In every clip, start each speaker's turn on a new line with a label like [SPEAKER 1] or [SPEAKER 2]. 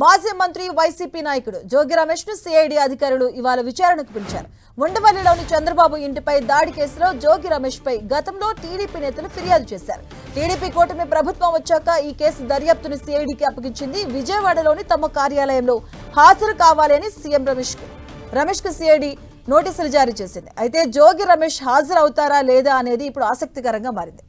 [SPEAKER 1] మాజీ మంత్రి వైసీపీ నాయకుడు జోగి రమేష్ను సిఐడి అధికారులు ఇవాళ విచారణకు పిలిచారు. ఉండవల్లిలోని చంద్రబాబు ఇంటిపై దాడి కేసులో జోగి రమేష్ పై గతంలో టీడీపీ నేతలు ఫిర్యాదు చేశారు. టీడీపీ కూటమి ప్రభుత్వం వచ్చాక ఈ కేసు దర్యాప్తును సిఐడికి అప్పగించింది విజయవాడలోని తమ కార్యాలయంలో హాజరు కావాలని సీఎం రమేష్ రమేష్కు సిఐడి నోటీసులు జారీ చేసింది. అయితే జోగి రమేష్ హాజరు అవుతారా లేదా అనేది ఇప్పుడు ఆసక్తికరంగా మారింది.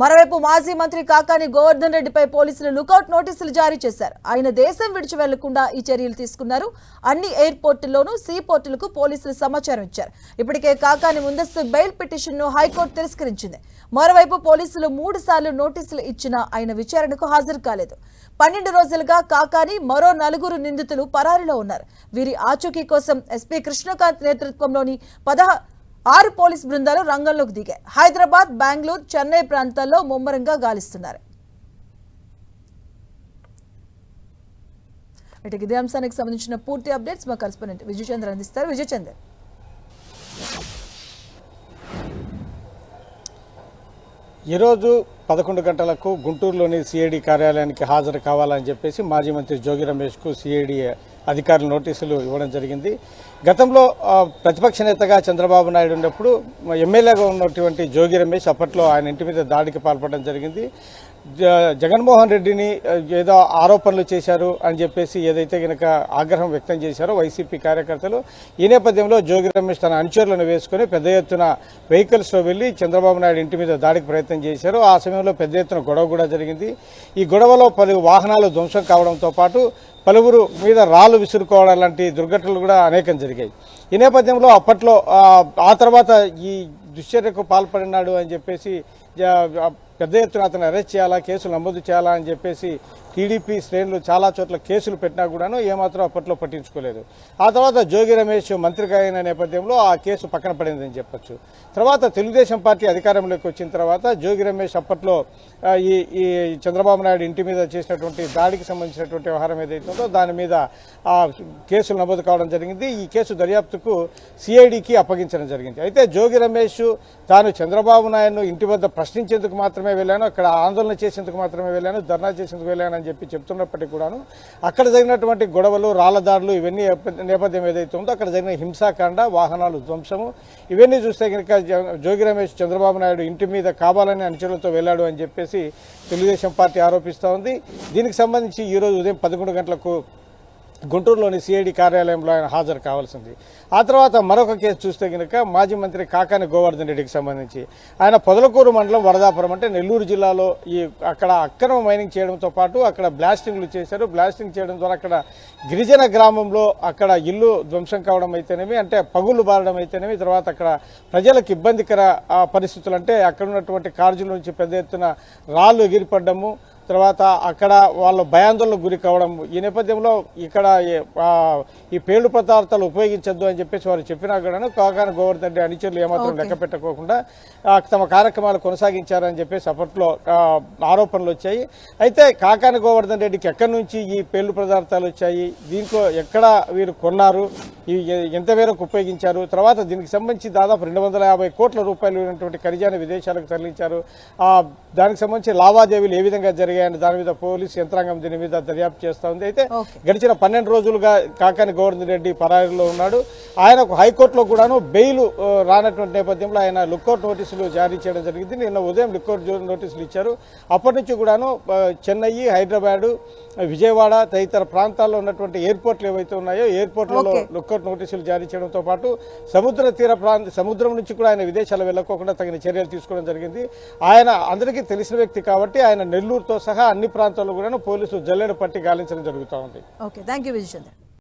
[SPEAKER 1] మరోవైపు మాజీ మంత్రి కాకాని గోవర్ధన్ రెడ్డిపై పోలీసులు లుకౌట్ నోటీసులు జారీ చేశారు. ఆయన దేశం విడిచి వెళ్ళకుండా ఈ చర్యలు తీసుకున్నారు. అన్ని ఎయిర్పోర్టుల్లోనూ సీ పోర్టులకు పోలీసులు సమాచారం ఇచ్చారు. ఇప్పటికే కాకాని ముందస్తు బెయిల్ పిటిషన్ను హైకోర్టు తిరస్కరించింది. మరోవైపు పోలీసులు మూడు సార్లు నోటీసులు ఇచ్చినా ఆయన విచారణకు హాజరు కాలేదు. పన్నెండు రోజులుగా కాకాని మరో నలుగురు నిందితులు పరారిలో ఉన్నారు. వీరి ఆచూకీ కోసం ఎస్పీ కృష్ణకాంత్ నేతృత్వంలోని పదహ ఆరు పోలీస్ బృందాలు రంగంలోకి దిగాయి. హైదరాబాద్ బెంగళూరు చెన్నై ప్రాంతాల్లో ముమ్మరంగా గాలిస్తున్నారు. ఇటు ఇదే అంశానికి సంబంధించిన పూర్తి అప్డేట్స్ మా కరెస్పాండెంట్ విజయచంద్ర అందిస్తారు. విజయచంద్ర.
[SPEAKER 2] ఈరోజు పదకొండు గంటలకు గుంటూరులోని సిఐడి కార్యాలయానికి హాజరు కావాలని చెప్పేసి మాజీ మంత్రి జోగి రమేష్కు సిఐడి అధికారులు నోటీసులు ఇవ్వడం జరిగింది. గతంలో ప్రతిపక్ష నేతగా చంద్రబాబు నాయుడు ఉన్నప్పుడు ఎమ్మెల్యేగా ఉన్నటువంటి జోగి రమేష్ అప్పట్లో ఆయన ఇంటి మీద దాడికి పాల్పడడం జరిగింది. జగన్మోహన్ రెడ్డిని ఏదో ఆరోపణలు చేశారు అని చెప్పేసి ఏదైతే గనక ఆగ్రహం వ్యక్తం చేశారో వైసీపీ కార్యకర్తలు ఈ నేపథ్యంలో జోగి రమేష్ తన అనుచరులను వేసుకుని పెద్ద ఎత్తున వెహికల్స్లో వెళ్ళి చంద్రబాబు నాయుడు ఇంటి మీద దాడికి ప్రయత్నం చేశారు. ఆ సమయంలో పెద్ద ఎత్తున గొడవ కూడా జరిగింది. ఈ గొడవలో పలు వాహనాలు ధ్వంసం కావడంతో పాటు పలువురు మీద రాళ్ళు విసురుకోవడం లాంటి దుర్ఘటనలు కూడా అనేకం జరిగాయి. ఈ నేపథ్యంలో అప్పట్లో ఆ, తర్వాత ఈ దుశ్చర్యకు పాల్పడినాడు అని చెప్పేసి పెద్ద ఎత్తున అతను అరెస్ట్ చేయాలా కేసులు నమోదు చేయాలా అని చెప్పేసి టీడీపీ శ్రేణులు చాలా చోట్ల కేసులు పెట్టినా కూడాను ఏమాత్రం అప్పట్లో పట్టించుకోలేదు. ఆ తర్వాత జోగి రమేష్ మంత్రిగా అయిన నేపథ్యంలో ఆ కేసు పక్కన పడిందని చెప్పొచ్చు. తర్వాత తెలుగుదేశం పార్టీ అధికారంలోకి వచ్చిన తర్వాత జోగి రమేష్ అప్పట్లో ఈ ఈ చంద్రబాబు నాయుడు ఇంటి మీద చేసినటువంటి దాడికి సంబంధించినటువంటి వ్యవహారం ఏదైతే ఉందో దాని మీద ఆ కేసులు నమోదు కావడం జరిగింది. ఈ కేసు దర్యాప్తుకు సిఐడికి అప్పగించడం జరిగింది. అయితే జోగి రమేష్ తాను చంద్రబాబు నాయుడును ఇంటి వద్ద ప్రశ్నించేందుకు మాత్రమే వెళ్ళాను అక్కడ ఆందోళన చేసేందుకు మాత్రమే వెళ్ళాను ధర్నా చేసేందుకు వెళ్ళాను అని చెప్పి చెప్తున్నప్పటికీ కూడాను అక్కడ జరిగినటువంటి గొడవలు రాళ్ళదాడులు ఇవన్నీ నేపథ్యం ఏదైతే ఉందో అక్కడ జరిగిన హింసాకాండ వాహనాలు ధ్వంసము ఇవన్నీ చూస్తే కనుక జోగి రమేష్ చంద్రబాబు నాయుడు ఇంటి మీద కావాలని అనుచరులతో వెళ్ళాడు అని చెప్పేసి తెలుగుదేశం పార్టీ ఆరోపిస్తూ ఉంది. దీనికి సంబంధించి ఈరోజు ఉదయం పదకొండు గంటలకు గుంటూరులోని సిఐడి కార్యాలయంలో ఆయన హాజరు కావాల్సింది. ఆ తర్వాత మరొక కేసు చూస్తే కనుక మాజీ మంత్రి కాకాని గోవర్ధన్ రెడ్డికి సంబంధించి. ఆయన పొదలకూరు మండలం వరదాపురం అంటే నెల్లూరు జిల్లాలో ఈ అక్కడ అక్రమ మైనింగ్ చేయడంతో పాటు అక్కడ బ్లాస్టింగ్లు చేశారు. బ్లాస్టింగ్ చేయడం ద్వారా అక్కడ గిరిజన గ్రామంలో అక్కడ ఇల్లు ధ్వంసం కావడం అయితేనేమి అంటే పగులు బారడం అయితేనేమి తర్వాత అక్కడ ప్రజలకు ఇబ్బందికర పరిస్థితులు అంటే అక్కడ ఉన్నటువంటి కార్జుల నుంచి పెద్ద ఎత్తున రాళ్ళు ఎగిరిపడ్డము తర్వాత అక్కడ వాళ్ళు భయాందోళనకు గురి కావడం ఈ నేపథ్యంలో ఇక్కడ ఈ- పేలుడు పదార్థాలు ఉపయోగించొద్దు అని చెప్పేసి వారు చెప్పినా కూడా కాకాని గోవర్ధన్ రెడ్డి అనుచరులు ఏమాత్రం లెక్క పెట్టకోకుండా తమ కార్యక్రమాలు కొనసాగించారని చెప్పేసి అప్పట్లో ఆరోపణలు వచ్చాయి. అయితే కాకాని గోవర్ధన్ రెడ్డికి ఎక్కడి నుంచి ఈ పేలుడు పదార్థాలు వచ్చాయి? దీంట్లో ఎక్కడ వీరు కొన్నారు? ఎంత మేరకు ఉపయోగించారు? తర్వాత దీనికి సంబంధించి దాదాపు రెండు వందల యాభై కోట్ల రూపాయలు ఉన్నటువంటి ఖనిజాన్ని విదేశాలకు తరలించారు. దానికి సంబంధించి లావాదేవీలు ఏ విధంగా జరిగాయని దాని మీద పోలీసు యంత్రాంగం దీని మీద దర్యాప్తు చేస్తా ఉంది. అయితే. గడిచిన పన్నెండు రోజులుగా కాకాని గోవర్ధన్ రెడ్డి పరారీలో ఉన్నాడు. ఆయనకు హైకోర్టులో కూడాను బెయిల్ రానటువంటి నేపథ్యంలో ఆయన లుక్అవుట్ నోటీసులు జారీ చేయడం జరిగింది. నిన్న ఉదయం లుక్అవుట్ నోటీసులు ఇచ్చారు. అప్పటి నుంచి కూడాను చెన్నై హైదరాబాదు విజయవాడ తదితర ప్రాంతాల్లో ఉన్నటువంటి ఎయిర్పోర్ట్లు ఏవైతే ఉన్నాయో ఎయిర్పోర్ట్లలో. లుక్అవుట్ నోటీసులు జారీ చేయడంతో పాటు సముద్ర తీర ప్రాంత సముద్రం నుంచి కూడా ఆయన విదేశాలు వెళ్ళకోకుండా తగిన చర్యలు తీసుకోవడం జరిగింది. ఆయన అందరికీ తెలిసిన వ్యక్తి కాబట్టి ఆయన నెల్లూరుతో సహా అన్ని ప్రాంతాల్లో కూడా పోలీసులు జల్లెడ పట్టి గాలించడం జరుగుతూ ఉంది.
[SPEAKER 1] Okay thank you Vijayachandra